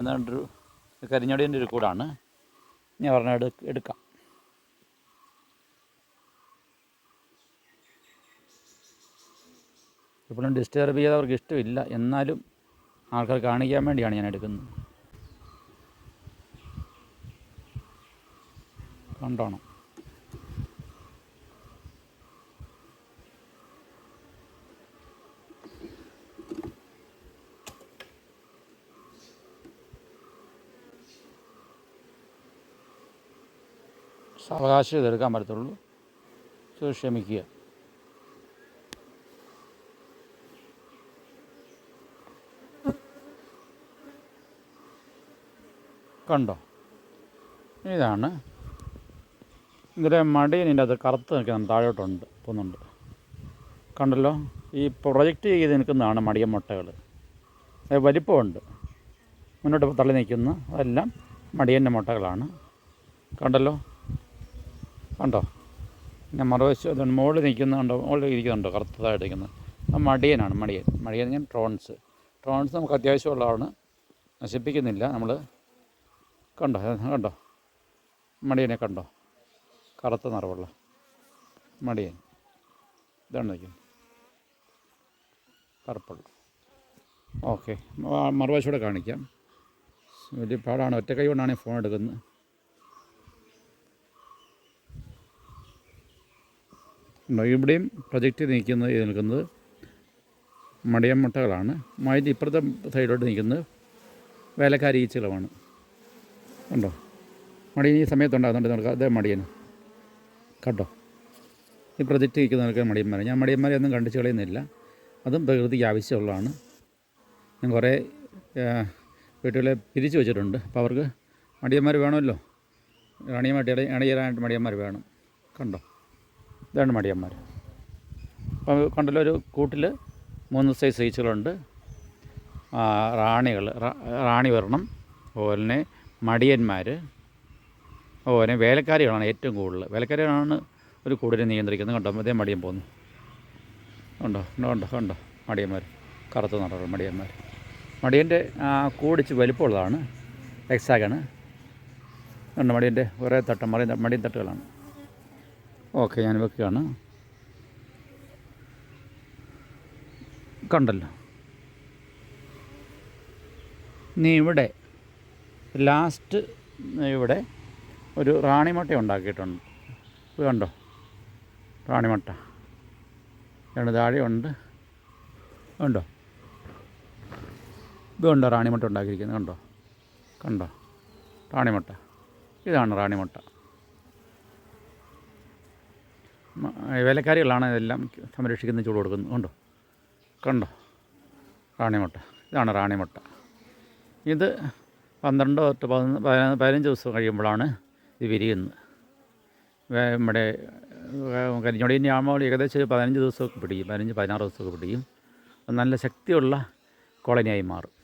എന്നിട്ടൊരു കരിഞ്ഞടിന്റെ ഒരു കൂടാണ്. ഞാൻ പറഞ്ഞ എടു എടുക്കാം. എപ്പോഴും ഡിസ്റ്റർബ് ചെയ്ത് അവർക്ക് ഇഷ്ടമില്ല. എന്നാലും ആൾക്കാർ കാണിക്കാൻ വേണ്ടിയാണ് ഞാൻ എടുക്കുന്നത്. കണ്ടോണം. സാവകാശം ഇതെടുക്കാൻ പറ്റത്തുള്ളൂ. ക്ഷമിക്കുക കണ്ടോ? ഇതാണ്. ഇതിലെ മടിയൻ ഇതിന്റെ അത് കറുത്ത് നിൽക്കുന്ന താഴോട്ടുണ്ട് പോകുന്നുണ്ട് കണ്ടല്ലോ? ഈ പ്രൊജക്റ്റ് ചെയ്ത് നിൽക്കുന്നതാണ് മടിയൻ മുട്ടകൾ. അത് വലിപ്പമുണ്ട്. മുന്നോട്ട് തള്ളി നിൽക്കുന്ന. അതെല്ലാം മടിയന്റെ മുട്ടകളാണ്. കണ്ടല്ലോ? കണ്ടോ പിന്നെ മറുവശം അതുകൊണ്ട് മുകളിൽ നിൽക്കുന്ന കണ്ടോ മുകളിൽ ഇരിക്കുന്നുണ്ടോ? കറുത്തതായിട്ട് ഇരിക്കുന്നത് മടിയനാണ് മടിയൻ. മടിയൻ ഞാൻ ട്രോൺസ്. ട്രോൺസ് നമുക്ക് അത്യാവശ്യമുള്ളതാണ് നശിപ്പിക്കുന്നില്ല നമ്മൾ കണ്ടോ? കണ്ടോ? മടിയനെ കണ്ടോ? കറുത്ത നിറവുള്ള മടിയൻ. ഇതാണ് നിൽക്കുന്നത്. പർപ്പിൾ. ഓക്കെ. മറുവശൂടെ കാണിക്കാം. വലിയ പാടാണ്. ഒറ്റ കൈ കൊണ്ടാണ് ഫോൺ എടുക്കുന്നത്. ഇവിടെയും പ്രൊജക്റ്റ് നിൽക്കുന്നത് ഇത് നിൽക്കുന്നത് മടിയം മുട്ടകളാണ്. മൈദ ഇപ്പുറത്തെ സൈഡിലോട്ട് നിൽക്കുന്നത് വേലക്കാരി ഈച്ചകളുമാണ് ഉണ്ടോ മടിയൻ ഈ സമയത്തുണ്ടാകുന്നുണ്ട് നമുക്ക് അതേ മടിയൻ കേട്ടോ ഈ പ്രൊജക്റ്റ് നിൽക്കുന്ന നിൽക്കുന്ന മടിയന്മാരെ. ഞാൻ മടിയന്മാരെ ഒന്നും കണ്ടിച്ച് കളയുന്നില്ല. അതും പ്രകൃതിക്ക് ആവശ്യമുള്ളതാണ്. ഞാൻ കുറേ വീട്ടുകളെ പിരിച്ചു വെച്ചിട്ടുണ്ട്. അപ്പോൾ അവർക്ക് മടിയന്മാർ വേണമല്ലോ. റാണിയമായിട്ട് ഇട ഇണയരാനായിട്ട് മടിയന്മാർ വേണം. കണ്ടോ? ഇതാണ് മടിയന്മാർ അപ്പോൾ കണ്ടല്ലോ ഒരു കൂട്ടിൽ മൂന്ന് സൈസ് ഈച്ചകളുണ്ട് റാണികൾ റാണി വരണം അതുപോലെ മടിയന്മാർ അതുപോലെ വേലക്കാരികളാണ് ഏറ്റവും കൂടുതൽ വേലക്കാരികളാണ് ഒരു കൂടിനെ നിയന്ത്രിക്കുന്നത്. കണ്ടോ അതേ മടിയൻ പോകുന്നു ഉണ്ടോ ഉണ്ടോ ഉണ്ടോ ഉണ്ടോ മടിയന്മാർ കറുത്ത നിറമുള്ള മടിയന്മാർ മടിയന്റെ കൂടിച്ച് വലിപ്പമുള്ളതാണ് എക്സാഗാണ് കണ്ടോ മടിയന്റെ കുറേ തട്ടം മറിയ മടിയൻ തട്ടുകളാണ്. ഓക്കെ ഞാൻ വെക്കുകയാണ്. കണ്ടല്ലോ. നീ ഇവിടെ ലാസ്റ്റ് ഇവിടെ ഒരു റാണിമുട്ട ഉണ്ടാക്കിയിട്ടുണ്ട്. ഇത് കണ്ടോ? റാണിമുട്ട. രണ്ട് താഴെയുണ്ട്. കണ്ടോ? ഇതുണ്ടോ റാണിമുട്ട ഉണ്ടാക്കിയിരിക്കുന്നത്? കണ്ടോ? കണ്ടോ? റാണിമുട്ട. ഇതാണ് റാണിമുട്ട. വേലക്കാരികളാണ് ഇതെല്ലാം സംരക്ഷിക്കുന്ന ചൂട് കൊടുക്കുന്നത് കണ്ടോ? കണ്ടോ? റാണിമുട്ട. ഇതാണ് റാണിമുട്ട. ഇത് പന്ത്രണ്ടോ തൊട്ട് പതിനൊന്ന് പതിനഞ്ച് ദിവസം കഴിയുമ്പോഴാണ് ഇത് വിരിയുന്നത്. നമ്മുടെ കരിഞ്ഞൊടീന്റെ ആകുമ്പോൾ ഏകദേശം പതിനഞ്ച് ദിവസമൊക്കെ പിടിക്കും. പതിനഞ്ച് പതിനാറ് ദിവസമൊക്കെ പിടിക്കും. നല്ല ശക്തിയുള്ള കോളനിയായി മാറും.